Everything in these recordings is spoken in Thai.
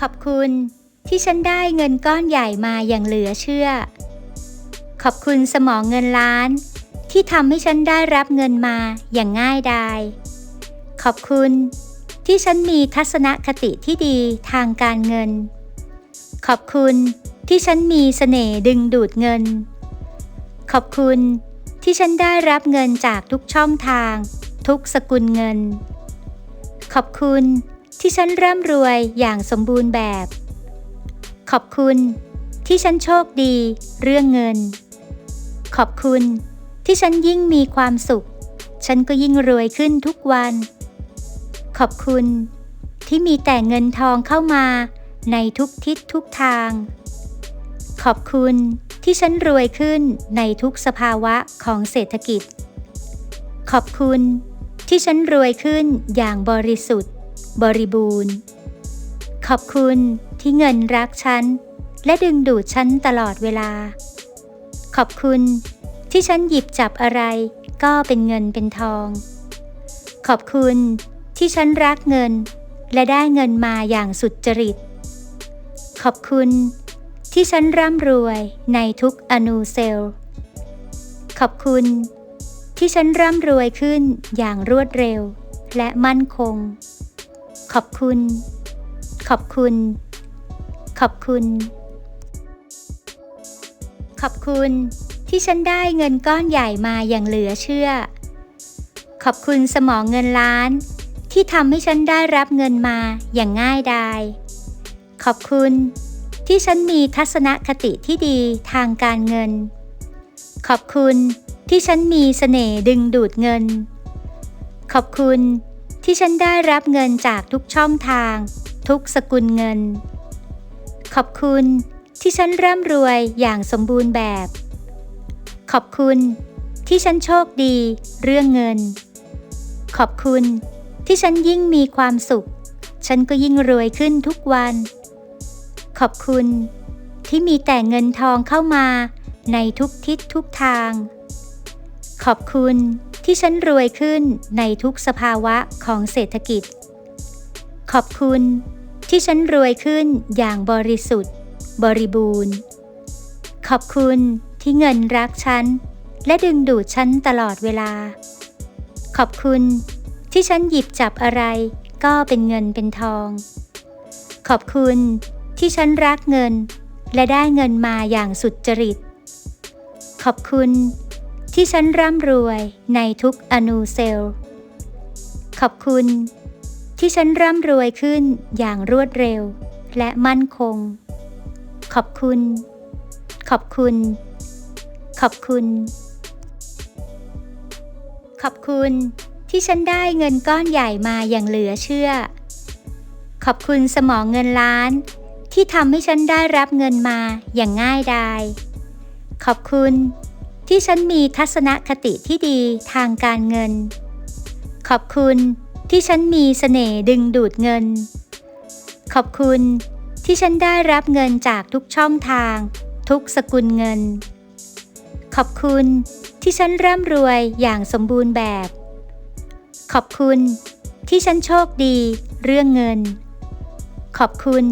ขอบคุณ ที่ฉันได้เงินก้อนใหญ่มาอย่างเหลือเชื่อ ขอบคุณสมองเงินล้าน ที่ทำให้ฉันได้รับเงินมาอย่างง่ายดาย ขอบคุณ ที่ฉันมีทัศนคติที่ดีทางการเงิน ขอบคุณที่ฉันมีเสน่ห์ดึงดูดเงิน ขอบคุณที่ฉันได้รับเงินจากทุกช่องทาง ทุกสกุลเงิน ขอบคุณ ที่ฉันร่ำรวยอย่างสมบูรณ์แบบ ขอบคุณ ที่ฉันโชคดี เรื่องเงิน ขอบคุณ ที่ฉันยิ่งมีความสุข ฉันก็ยิ่งรวยขึ้นทุกวัน ขอบคุณ ที่มีแต่เงินทองเข้ามาในทุกทิศทุกทาง ขอบคุณที่ฉันรวยขึ้นในทุกสภาวะของเศรษฐกิจ ขอบคุณที่ฉันรวยขึ้นอย่างบริสุทธิ์ บริบูรณ์ ขอบคุณที่เงินรักฉัน และดึงดูดฉันตลอดเวลา ขอบคุณที่ฉันหยิบจับอะไรก็เป็นเงินเป็นทอง ขอบคุณที่ฉันรักเงิน และได้เงินมาอย่างสุดจริต ขอบคุณที่ฉันร่ำรวยในทุกอนูเซล ขอบคุณที่ฉันร่ำรวยขึ้นอย่างรวดเร็วและมั่นคง ขอบคุณ ขอบคุณ ขอบคุณ ขอบคุณที่ฉันได้เงินก้อนใหญ่มาอย่างเหลือเชื่อ ขอบคุณสมองเงินล้าน ที่ทำให้ฉันได้รับเงินมาอย่างง่ายดายขอบคุณที่ฉันมีทัศนคติที่ดีทางการเงิน ขอบคุณที่ฉันมีเสน่ห์ดึงดูดเงิน ขอบคุณ ที่ฉันได้รับเงินจากทุกช่องทาง ทุกสกุลเงิน ขอบคุณที่ฉันร่ำรวยอย่างสมบูรณ์แบบ ขอบคุณที่ฉันโชคดีเรื่องเงิน ขอบคุณที่ฉันยิ่งมีความสุข ฉันก็ยิ่งรวยขึ้นทุกวัน ขอบคุณที่มีแต่เงินทองเข้ามาในทุกทิศทุกทาง ขอบคุณ ที่ฉันรวยขึ้นในทุกสภาวะของเศรษฐกิจ ขอบคุณ ที่ฉันรวยขึ้นอย่างบริสุทธิ์ บริบูรณ์ ขอบคุณที่เงินรักฉัน และดึงดูดฉันตลอดเวลา ขอบคุณ ที่ฉันหยิบจับอะไร ก็เป็นเงินเป็นทอง ขอบคุณ ที่ฉันรักเงิน และได้เงินมาอย่างสุดจริต ขอบคุณ ที่ฉันร่ำรวยในทุกอนูเซลล์ ขอบคุณ ที่ฉันร่ำรวยขึ้นอย่างรวดเร็ว และมั่นคง ขอบคุณ ขอบคุณ ขอบคุณ ขอบคุณ ที่ฉันได้เงินก้อนใหญ่มาอย่างเหลือเชื่อ ขอบคุณสมองเงินล้าน ที่ทำให้ฉันได้รับเงินมาอย่างง่ายดาย ขอบคุณ ที่ฉันมีทัศนคติที่ดีทางการเงิน ขอบคุณที่ฉันมีเสน่ห์ดึงดูดเงิน ขอบคุณที่ฉันได้รับเงินจากทุกช่องทาง ทุกสกุลเงิน ขอบคุณที่ฉันร่ำรวยอย่างสมบูรณ์แบบ ขอบคุณที่ฉันโชคดีเรื่องเงิน ขอบคุณ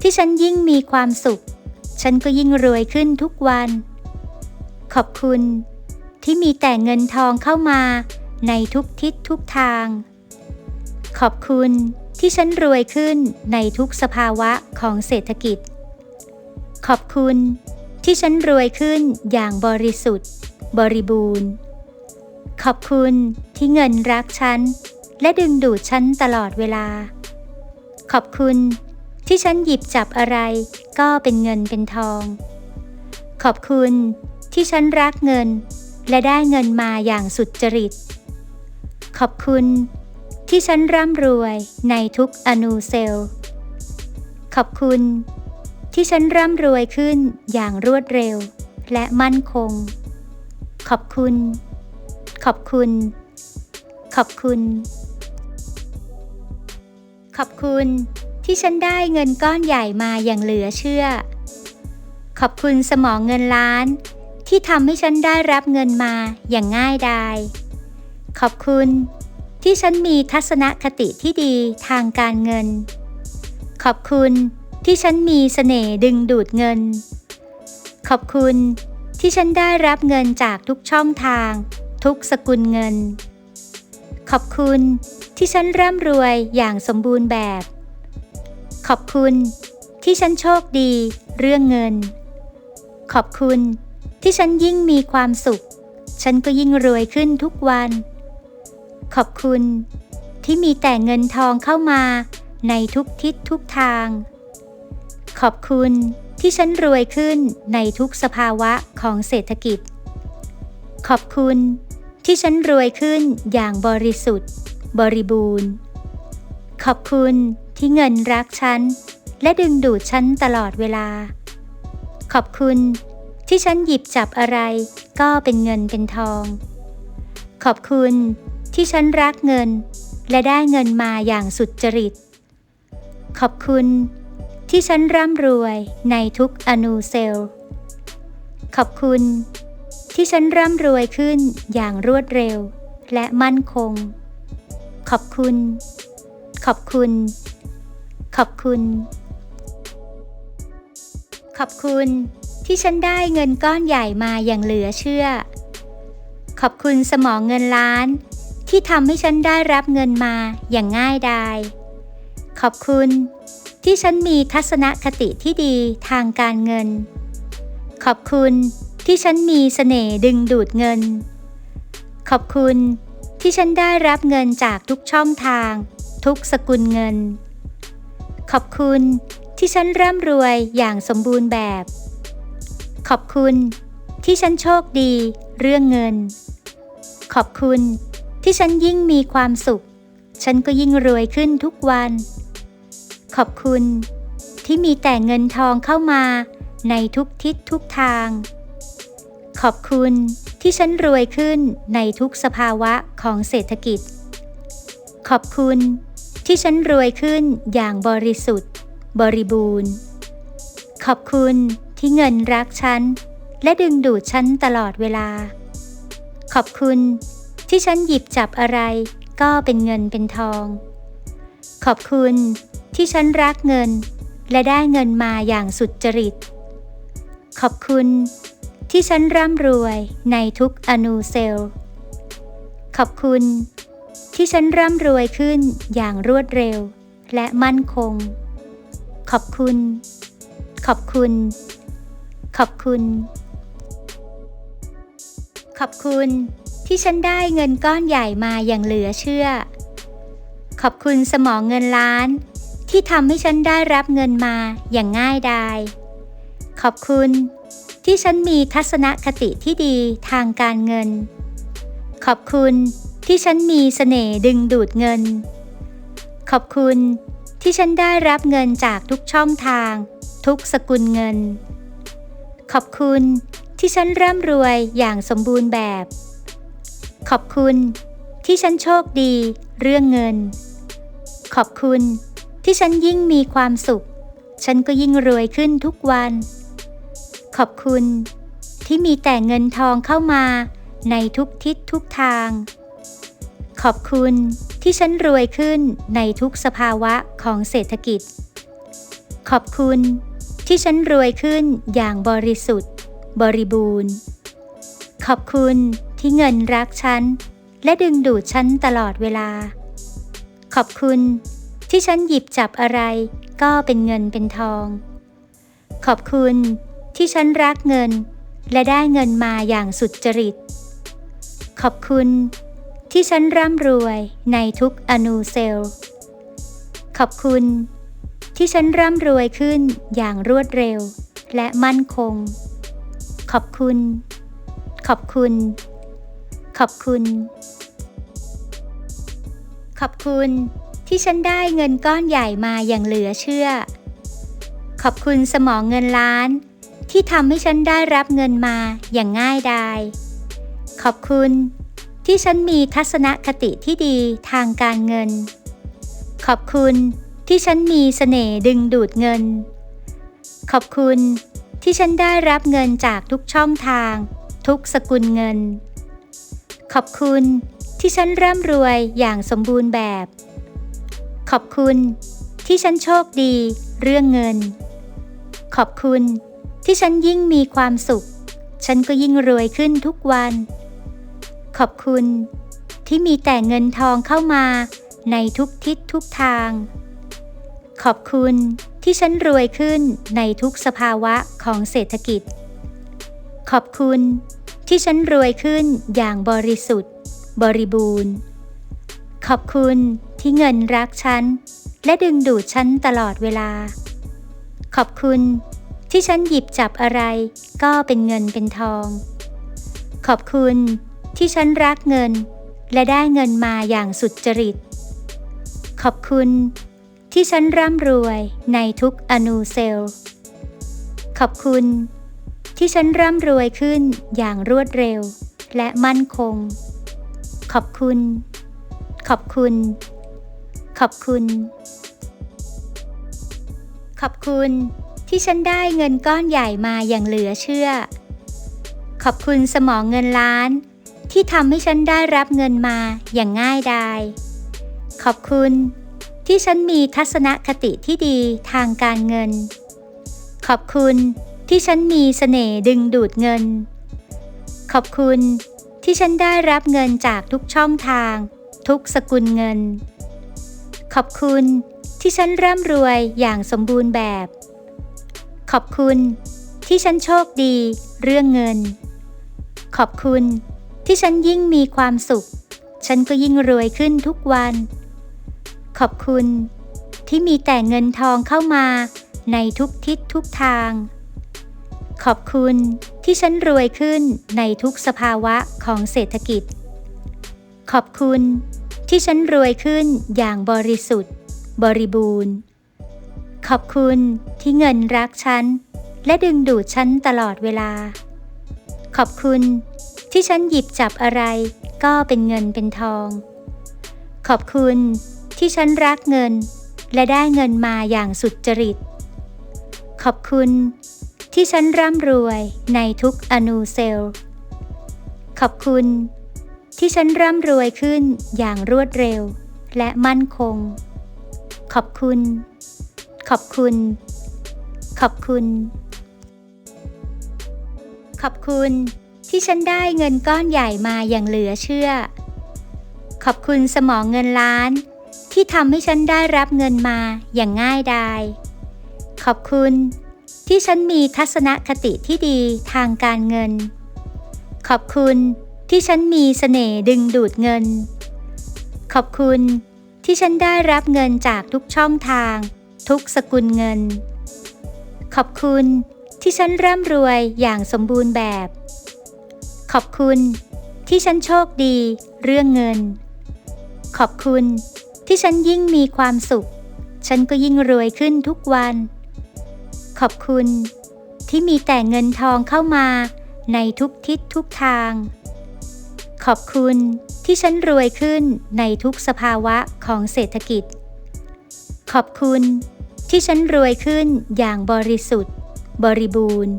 ที่ฉันยิ่งมีความสุข ฉันก็ยิ่งรวยขึ้นทุกวัน ขอบคุณ ที่มีแต่เงินทองเข้ามาในทุกทิศทุกทาง ขอบคุณที่ฉันรวยขึ้นในทุกสภาวะของเศรษฐกิจ ขอบคุณที่ฉันรวยขึ้นอย่างบริสุทธิ์ บริบูรณ์ ขอบคุณที่เงินรักฉัน และดึงดูดฉันตลอดเวลา ขอบคุณที่ฉันหยิบจับอะไรก็เป็นเงินเป็นทอง ขอบคุณ ที่ฉันรักเงิน และได้เงินมาอย่างสุดจริต ขอบคุณ ที่ฉันร่ำรวยในทุกอนูเซลล์ ขอบคุณ ที่ฉันร่ำรวยขึ้นอย่างรวดเร็ว และมั่นคง ขอบคุณ ขอบคุณ ขอบคุณ ขอบคุณที่ฉันได้เงินก้อนใหญ่มาอย่างเหลือเชื่อ ขอบคุณสมองเงินล้าน ที่ทำให้ฉันได้รับเงินมาอย่างง่ายดาย ขอบคุณ ที่ฉันมีทัศนคติที่ดีทางการเงิน ขอบคุณที่ฉันมีเสน่ห์ดึงดูดเงิน ขอบคุณที่ฉันได้รับเงินจากทุกช่องทาง ทุกสกุลเงิน ขอบคุณที่ฉันร่ำรวยอย่างสมบูรณ์แบบ ขอบคุณที่ฉันโชคดีเรื่องเงิน ขอบคุณ ที่ฉันยิ่งมีความสุข ฉันก็ยิ่งรวยขึ้นทุกวัน ขอบคุณ ที่มีแต่เงินทองเข้ามา ในทุกทิศทุกทาง ขอบคุณที่ฉันรวยขึ้นในทุกสภาวะของเศรษฐกิจ ขอบคุณที่ฉันรวยขึ้นอย่างบริสุทธิ์ บริบูรณ์ ขอบคุณที่เงินรักฉัน และดึงดูดฉันตลอดเวลา ขอบคุณ ที่ฉันหยิบจับอะไรก็เป็นเงินเป็นทอง ขอบคุณที่ฉันรักเงิน และได้เงินมาอย่างสุดจริต ขอบคุณที่ฉันร่ำรวยในทุกอนูเซล ขอบคุณที่ฉันร่ำรวยขึ้นอย่างรวดเร็วและมั่นคง ขอบคุณ ขอบคุณ ขอบคุณ ขอบคุณ ที่ฉันได้เงินก้อนใหญ่มาอย่างเหลือเชื่อ ขอบคุณสมองเงินล้าน ที่ทำให้ฉันได้รับเงินมาอย่างง่ายดายขอบคุณ ที่ฉันมีทัศนคติที่ดีทางการเงิน ขอบคุณที่ฉันมีเสน่ห์ดึงดูดเงิน ขอบคุณที่ฉันได้รับเงินจากทุกช่องทาง ทุกสกุลเงิน ขอบคุณที่ฉันร่ำรวยอย่างสมบูรณ์แบบ ขอบคุณ ที่ฉันโชคดี เรื่องเงิน ขอบคุณ ที่ฉันยิ่งมีความสุข ฉันก็ยิ่งรวยขึ้นทุกวัน ขอบคุณ ที่มีแต่เงินทองเข้ามา ในทุกทิศทุกทาง ขอบคุณที่ฉันรวยขึ้นในทุกสภาวะของเศรษฐกิจ ขอบคุณ ที่ฉันรวยขึ้นอย่างบริสุทธิ์ บริบูรณ์ ขอบคุณ ที่เงินรักฉัน และดึงดูดฉันตลอดเวลา ขอบคุณ ที่ฉันหยิบจับอะไร ก็เป็นเงินเป็นทอง ขอบคุณ ที่ฉันรักเงิน และได้เงินมาอย่างสุดจริต ขอบคุณ ที่ฉันร่ำรวยในทุกอนูเซล ขอบคุณ ที่ฉันร่ำรวยขึ้นอย่างรวดเร็วและมั่นคง ขอบคุณ ขอบคุณ ขอบคุณ ขอบคุณที่ฉันได้เงินก้อนใหญ่มาอย่างเหลือเชื่อ ขอบคุณสมองเงินล้าน ที่ทำให้ฉันได้รับเงินมาอย่างง่ายดาย ขอบคุณที่ฉันมีทัศนคติที่ดีทางการเงิน ขอบคุณที่ฉันมีเสน่ห์ดึงดูดเงิน ขอบคุณที่ฉันได้รับเงินจากทุกช่องทาง ทุกสกุลเงิน ขอบคุณที่ฉันร่ำรวยอย่างสมบูรณ์แบบ ขอบคุณที่ฉันโชคดีเรื่องเงิน ขอบคุณที่ฉันยิ่งมีความสุข ฉันก็ยิ่งรวยขึ้นทุกวัน ขอบคุณที่มีแต่เงินทองเข้ามาในทุกทิศทุกทาง ขอบคุณที่ฉันรวยขึ้นในทุกสภาวะของเศรษฐกิจ ขอบคุณ ที่ฉันรวยขึ้นอย่างบริสุทธิ์ บริบูรณ์ ขอบคุณที่เงินรักฉัน และดึงดูดฉันตลอดเวลา ขอบคุณที่ฉันหยิบจับอะไรก็เป็นเงินเป็นทอง ขอบคุณที่ฉันรักเงิน และได้เงินมาอย่างสุดจริต ขอบคุณที่ฉันร่ำรวยในทุกอนูเซล ขอบคุณ ที่ฉันร่ำรวยขึ้นอย่างรวดเร็ว และมั่นคง ขอบคุณ ขอบคุณ ขอบคุณ ขอบคุณ ที่ฉันได้เงินก้อนใหญ่มาอย่างเหลือเชื่อ ขอบคุณสมองเงินล้าน ที่ทำให้ฉันได้รับเงินมาอย่างง่ายดาย ขอบคุณที่ฉันมีทัศนคติที่ดีทางการเงิน ขอบคุณ ที่ฉันมีเสน่ห์ดึงดูดเงิน ขอบคุณที่ฉันได้รับเงินจากทุกช่องทาง ทุกสกุลเงิน ขอบคุณที่ฉันร่ำรวยอย่างสมบูรณ์แบบ ขอบคุณที่ฉันโชคดีเรื่องเงิน ขอบคุณที่ฉันยิ่งมีความสุข ฉันก็ยิ่งรวยขึ้นทุกวัน ขอบคุณที่มีแต่เงินทองเข้ามาในทุกทิศทุกทาง ขอบคุณที่ฉันรวยขึ้นในทุกสภาวะของเศรษฐกิจ ขอบคุณที่ฉันรวยขึ้นอย่างบริสุทธิ์ บริบูรณ์ ขอบคุณที่เงินรักฉัน และดึงดูดฉันตลอดเวลา ขอบคุณที่ฉันหยิบจับอะไรก็เป็นเงินเป็นทอง ขอบคุณที่ฉันรักเงินและได้เงินมาอย่างสุดจริต ขอบคุณ ที่ฉันร่ำรวยในทุกอนูเซลล์ ขอบคุณ ที่ฉันร่ำรวยขึ้นอย่างรวดเร็ว และมั่นคง ขอบคุณ ขอบคุณ ขอบคุณ ขอบคุณ ที่ฉันได้เงินก้อนใหญ่มาอย่างเหลือเชื่อ ขอบคุณสมองเงินล้าน ที่ทำให้ฉันได้รับเงินมาอย่างง่ายดาย ขอบคุณ ที่ฉันมีทัศนคติที่ดีทางการเงิน ขอบคุณที่ฉันมีเสน่ห์ดึงดูดเงิน ขอบคุณที่ฉันได้รับเงินจากทุกช่องทาง ทุกสกุลเงิน ขอบคุณที่ฉันร่ำรวยอย่างสมบูรณ์แบบ ขอบคุณที่ฉันโชคดีเรื่องเงิน ขอบคุณที่ฉันยิ่งมีความสุข ฉันก็ยิ่งรวยขึ้นทุกวัน ขอบคุณ ที่มีแต่เงินทองเข้ามาในทุกทิศทุกทาง ขอบคุณที่ฉันรวยขึ้นในทุกสภาวะของเศรษฐกิจ ขอบคุณที่ฉันรวยขึ้นอย่างบริสุทธิ์ บริบูรณ์ ขอบคุณที่เงินรักฉัน และดึงดูดฉันตลอดเวลา ขอบคุณที่ฉันหยิบจับอะไรก็เป็นเงินเป็นทอง ขอบคุณ ที่ฉันรักเงิน และได้เงินมาอย่างสุดจริต ขอบคุณ ที่ฉันร่ำรวยในทุกอนูเซล ขอบคุณ ที่ฉันร่ำรวยขึ้นอย่างรวดเร็ว และมั่นคง ขอบคุณ ขอบคุณ ขอบคุณ ขอบคุณ ที่ฉันได้เงินก้อนใหญ่มาอย่างเหลือเชื่อ ขอบคุณสมองเงินล้าน ที่ทำให้ฉันได้รับเงินมาอย่างง่ายดาย ขอบคุณ ที่ฉันมีทัศนคติที่ดีทางการเงิน ขอบคุณที่ฉันมีเสน่ห์ดึงดูดเงิน ขอบคุณที่ฉันได้รับเงินจากทุกช่องทาง ทุกสกุลเงิน ขอบคุณที่ฉันร่ำรวยอย่างสมบูรณ์แบบ ขอบคุณที่ฉันโชคดีเรื่องเงิน ขอบคุณ ที่ฉันยิ่งมีความสุข ฉันก็ยิ่งรวยขึ้นทุกวัน ขอบคุณ ที่มีแต่เงินทองเข้ามาในทุกทิศทุกทาง ขอบคุณที่ฉันรวยขึ้นในทุกสภาวะของเศรษฐกิจ ขอบคุณที่ฉันรวยขึ้นอย่างบริสุทธิ์ บริบูรณ์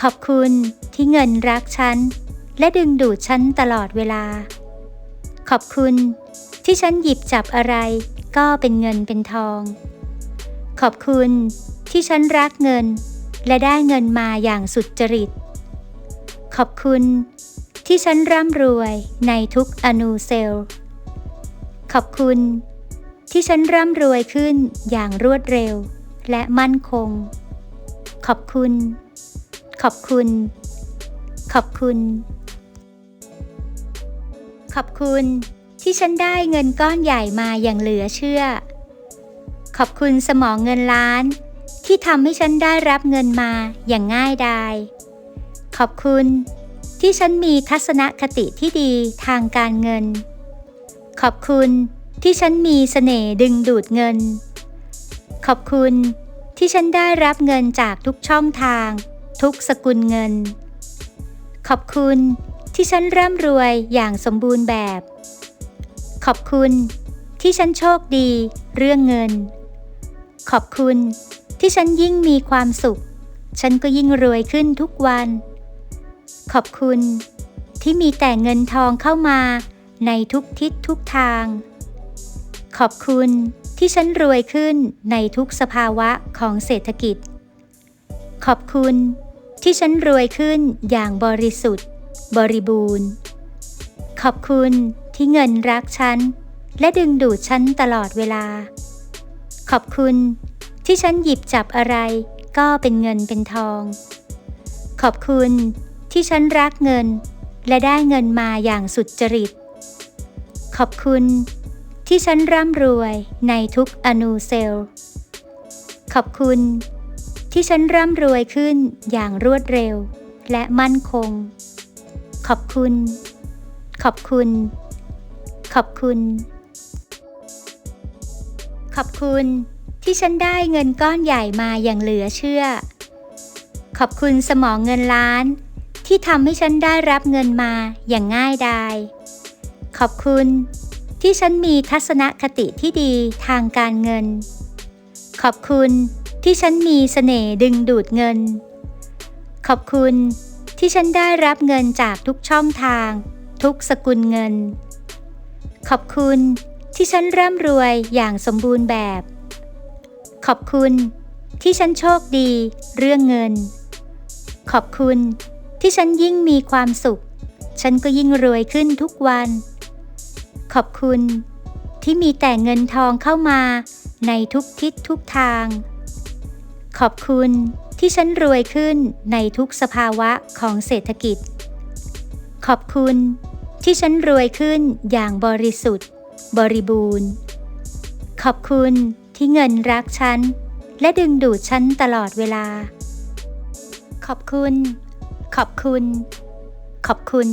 ขอบคุณที่เงินรักฉัน และดึงดูดฉันตลอดเวลา ขอบคุณ ที่ฉันหยิบจับอะไร ก็เป็นเงินเป็นทอง ขอบคุณที่ฉันรักเงิน และได้เงินมาอย่างสุดจริต ขอบคุณ ที่ฉันร่ำรวยในทุกอนูเซล ขอบคุณ ที่ฉันร่ำรวยขึ้นอย่างรวดเร็วและมั่นคง ขอบคุณ ขอบคุณ ขอบคุณ ขอบคุณ ที่ฉันได้เงินก้อนใหญ่มาอย่างเหลือเชื่อ ขอบคุณสมองเงินล้าน ที่ทำให้ฉันได้รับเงินมาอย่างง่ายดาย ขอบคุณ ที่ฉันมีทัศนคติที่ดีทางการเงิน ขอบคุณที่ฉันมีเสน่ห์ดึงดูดเงิน ขอบคุณที่ฉันได้รับเงินจากทุกช่องทาง ทุกสกุลเงิน ขอบคุณที่ฉันร่ำรวยอย่างสมบูรณ์แบบ ขอบคุณ ที่ฉันโชคดี เรื่องเงิน ขอบคุณ ที่ฉันยิ่งมีความสุข ฉันก็ยิ่งรวยขึ้นทุกวัน ขอบคุณ ที่มีแต่เงินทองเข้ามาในทุกทิศทุกทาง ขอบคุณที่ฉันรวยขึ้นในทุกสภาวะของเศรษฐกิจ ขอบคุณ ที่ฉันรวยขึ้นอย่างบริสุทธิ์ บริบูรณ์ ขอบคุณ ที่เงินรักฉัน และดึงดูดฉันตลอดเวลา ขอบคุณ ที่ฉันหยิบจับอะไร ก็เป็นเงินเป็นทอง ขอบคุณ ที่ฉันรักเงิน และได้เงินมาอย่างสุดจริต ขอบคุณ ที่ฉันร่ำรวยในทุกอนูเซล ขอบคุณ ที่ฉันร่ำรวยขึ้นอย่างรวดเร็วและมั่นคง ขอบคุณ ขอบคุณ ขอบคุณ ขอบคุณที่ฉันได้เงินก้อนใหญ่มาอย่างเหลือเชื่อ ขอบคุณสมองเงินล้าน ที่ทำให้ฉันได้รับเงินมาอย่างง่ายดายขอบคุณที่ฉันมีทัศนคติที่ดีทางการเงิน ขอบคุณที่ฉันมีเสน่ห์ดึงดูดเงิน ขอบคุณที่ฉันได้รับเงินจากทุกช่องทาง ทุกสกุลเงิน ขอบคุณที่ฉันร่ำรวยอย่างสมบูรณ์แบบ ขอบคุณที่ฉันโชคดีเรื่องเงิน ขอบคุณที่ฉันยิ่งมีความสุข ฉันก็ยิ่งรวยขึ้นทุกวัน ขอบคุณที่มีแต่เงินทองเข้ามาในทุกทิศทุกทาง ขอบคุณที่ฉันรวยขึ้นในทุกสภาวะของเศรษฐกิจ ขอบคุณ ที่ฉันรวยขึ้นอย่างบริสุทธิ์ บริบูรณ์ ขอบคุณที่เงินรักฉัน และดึงดูดฉันตลอดเวลา ขอบคุณ ขอบคุณ ขอบคุณ